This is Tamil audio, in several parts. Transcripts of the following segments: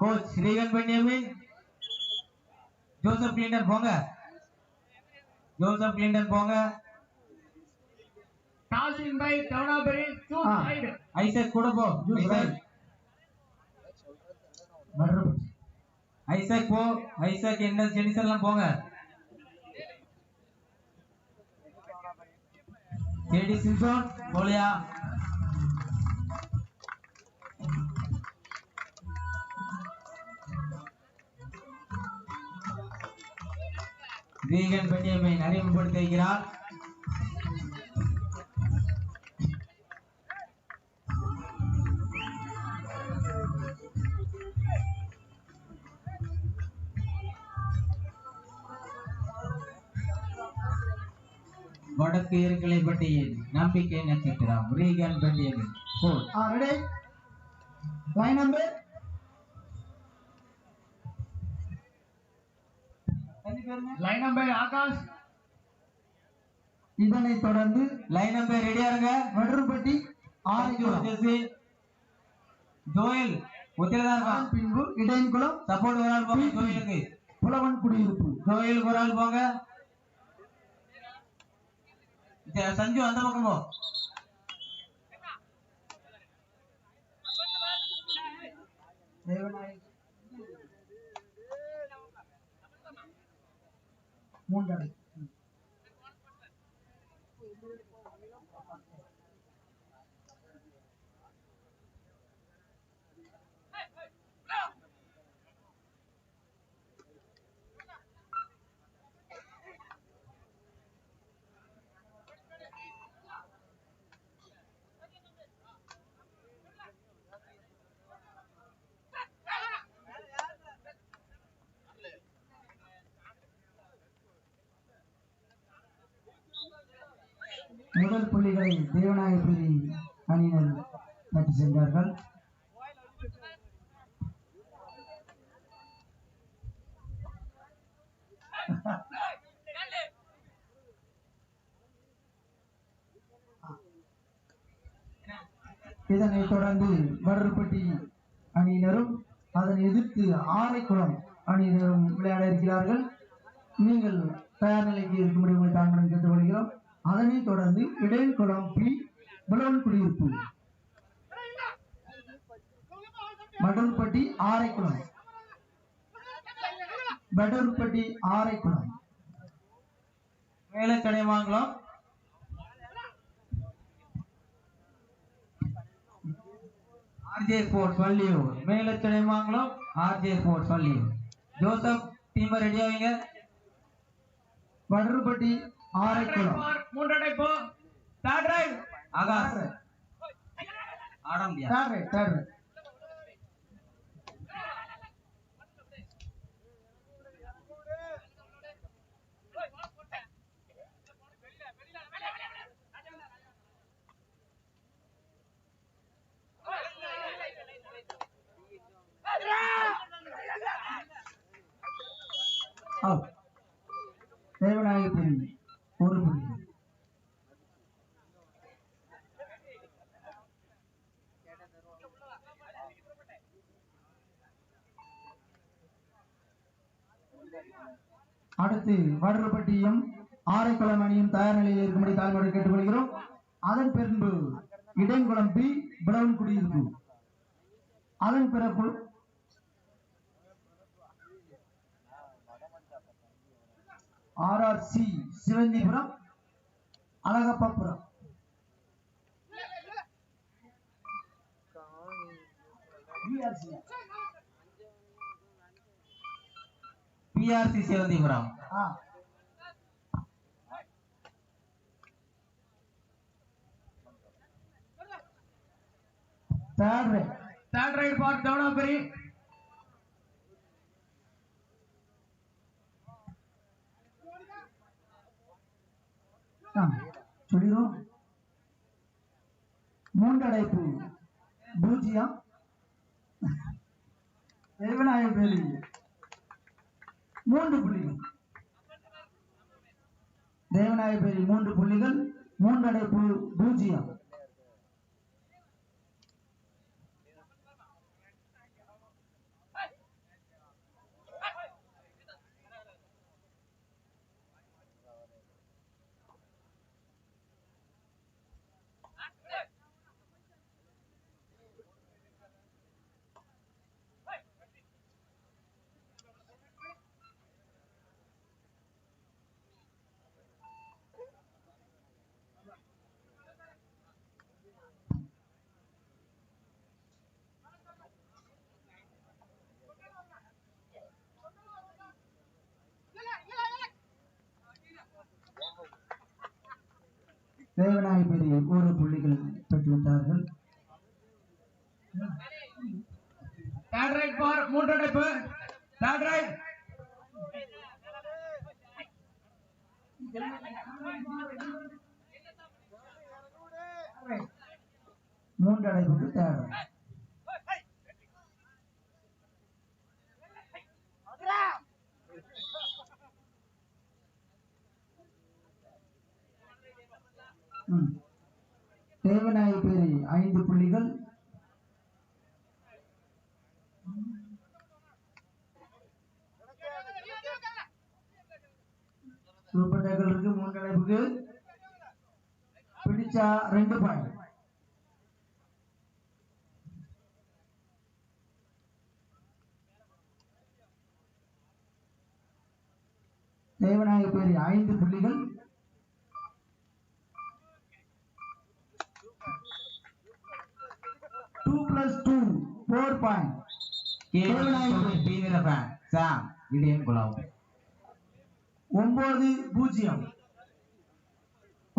கோச் ஸ்ரீகன் பென்யாமின் ஜோசப் கிளிண்டன் போங்க ஜோசப் கிளிண்டன் போங்க Tossing by Downabari, two Ah. side. Isaac கூட போ ஐசக் வடர்பட்டி ஐசக் போ ஐசக் என்ன ஜெனிசன் எல்லாம் போங்க கேடி சிம்சோன் போலியா வீகன் பென்யாமின் அறிமுகப்படுத்தி வைக்கிறார். வடக்கு இருக்கலைப்பட்டியின் நம்பிக்கை நட்சத்திரம் ரீகன் பென்யாமின் கோல் ஆ ready line number Line number Akash, இதனைத் தொடர்ந்து லைன் நம்பர் ரெடியா இருங்க. வடர்பட்டி ஆரைக்குளம். ஜெசி ஜோயல் ஒத்திரதான் பின்பு இடையன்குளம் சப்போர்ட் ஒரு ஆள் போங்க ஜோயலுக்கு. புலவன் குடியிருப்பு. ஜோயலுக்கு ஒரு ஆள் போங்க. சஞ்சு அந்த பக்கம் போ. மூன்றடை முதல் புள்ளிகளை தேவநாயகபுரி அணியினர் தட்டி சென்றார்கள். இதனைத் தொடர்ந்து வடர்பட்டி அணியினரும் அதனை எதிர்த்து ஆரைக்குளம் அணியினரும் விளையாட இருக்கிறார்கள். நீங்கள் தயார் நிலைக்கு இருக்கும்படி உங்களை தாங்களும் கேட்டுக்கொள்கிறோம். அதனைத் தொடர்ந்து இடையன்குளம் பி புலவன் குடியிருப்பு. வடூர்பட்டி ஆரைக்குளம். வடூர்பட்டி ஆரைக்குளம். மேலே கடைமாங்கலம் ஆர்ஜே ஸ்போர்ட்ஸ் வள்ளியூர். மேலே RJ sports Valliyur. Joseph team ready ஆவீங்க. வடூர்பட்டி ஆரைக்குளம். For மூன்றடை போ. Third right. ஆகாஷ். ஆட முடியாது third right third right out Devanayagapuri ஒரு புள்ளி அடுத்து வடர்பட்டியும் ஆரைக்குளம் அணியும் தயார் நிலையில் இருக்கும்படி தாழ்மையோடு கேட்டுக்கொள்கிறோம். அதன் பின்பு இடையன்குளம் பி பிரவுன் குடியிருப்பு அதன் பிறப்பு RRC Sivanthipuram Alagappapuram. BRC. BRC Sivanthipuram ah. Third right. Third right for Downabari. ஆ, சொல்லிடும் மூன்றடைப்பு பூஜ்ஜியம் தேவநாயகபேரி மூன்று புள்ளிகள். தேவநாயகபேரி மூன்று புள்ளிகள் மூன்றடை பூஜ்ஜியம். தேவநாயகபேரி ஒரு புள்ளிகள் பெற்றுவிட்டார்கள் தேர்ட் ரைட் ஃபார் மூன்று அடைப்பு தேர்ட் ரைட் மூன்று அடைப்புக்கு தேவை. ம். சூப்பர் இருக்கு மூன்று அடைப்புக்கு பிடிச்சா ரெண்டு பாயிண்ட். தேவநாயகபேரி ஐந்து புள்ளிகள். Two plus two four point வீரபேன் சாம் இடியன் குளம் ஒன்பது பூஜ்ஜியம்.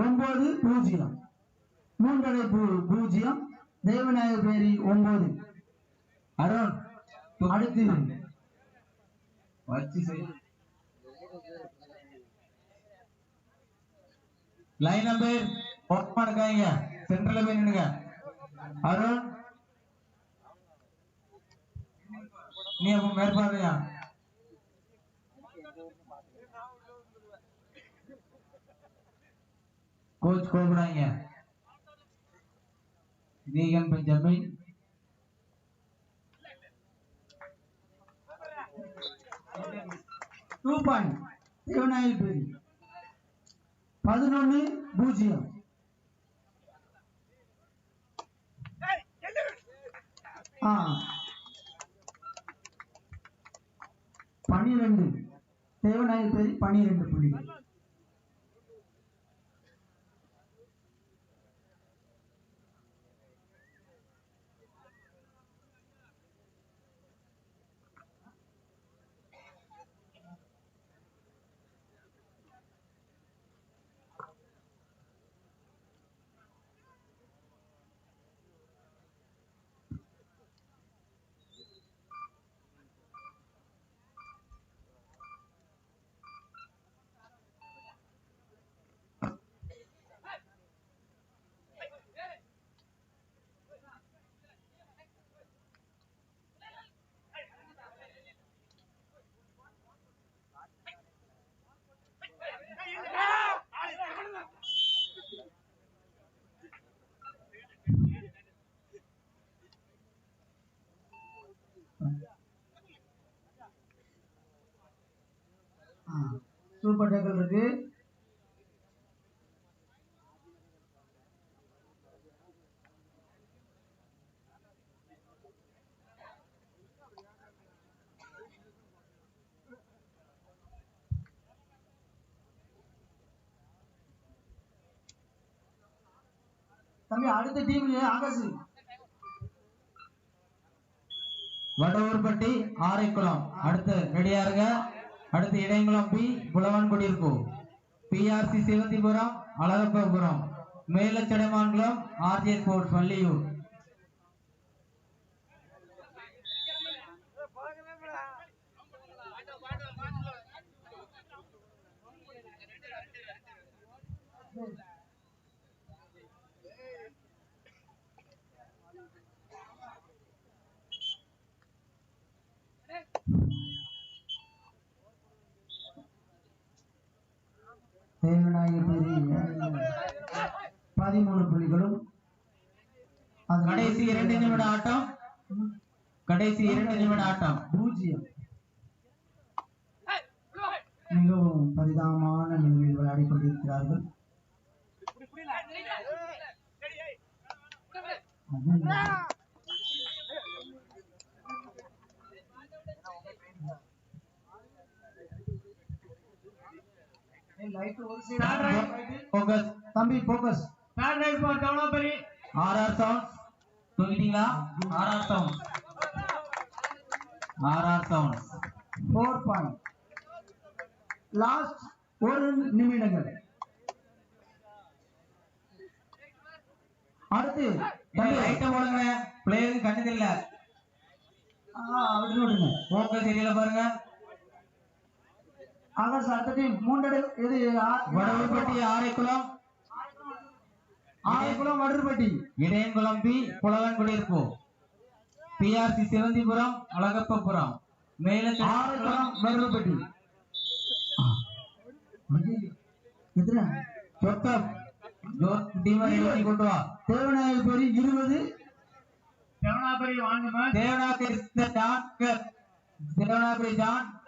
ஒன்பது பூஜ்ஜியம். மூன்றரை பூஜ்ஜியம். தேவநாயக பேரி ஒன்பது. அருண் அடுத்து லைன் நம்பர் ஓப்பன் இருக்காங்க சென்டர்ல போய் நின்னுங்க அருண். நீ மேற்பார்வையா? கோச் கோபுராங்க வீகன் பெஞ்சமின் டூ பாயிண்ட் தேவநாயகபேரி பதினொன்னு பூஜ்ஜியம். ஆ. பனிரெண்டு தேவநாயகபேரி பனிரெண்டு புள்ளி ஆ, சூப்பர் டேக்கல் இருக்கு. தம்பி அடுத்த டீம் ஆகாஷ். வடவூர்பட்டி ஆரைக்குளம். அடுத்து ரெடியா இருங்க. அடுத்து இடையங்குளம் பி புலவன்குடி இருக்கும் BRC Sivanthipuram Alagappapuram Melachadaimankulam RJ sports Valliyur கடைசி இரண்டு நிமிட ஆட்டம் கடைசி இரண்டு நிமிட ஆட்டம் பூஜ்ஜியம் மிகவும் பரிதாபமான நிலையில் விளையாடிக் கொண்டிருக்கிறார்கள் அது போக்கஸ் தம்பி focus Third right for Kavalapuri. RR sound தூங்கிட்டீங்களா RR sound RR sound four point last ஒரு நிமிடங்கள். அடுத்து லைட்டை போடுங்க. பிளேயருக்கு கண்ணது இல்ல ஆ, விடுங்க. போக்கஸ் ஏரியால பாருங்க. ஆகாஷ் அடுத்த மூன்றடை இது ஆ- வடவுப்பட்டி ஆரைக்குளம். ஆயக்குளம் வடருப்பட்டி இடையன்குளம் பி புலவன் குடியிருப்பு பிஆர்சி சிவந்திபுரம் அழகப்பபுரம். மேலத்தடி ஆயக்குளம் சொத்தம். எழுதி கொண்டு வா. தேவநாயகபுரி இருபது. one man. Devanagari John Devanagari John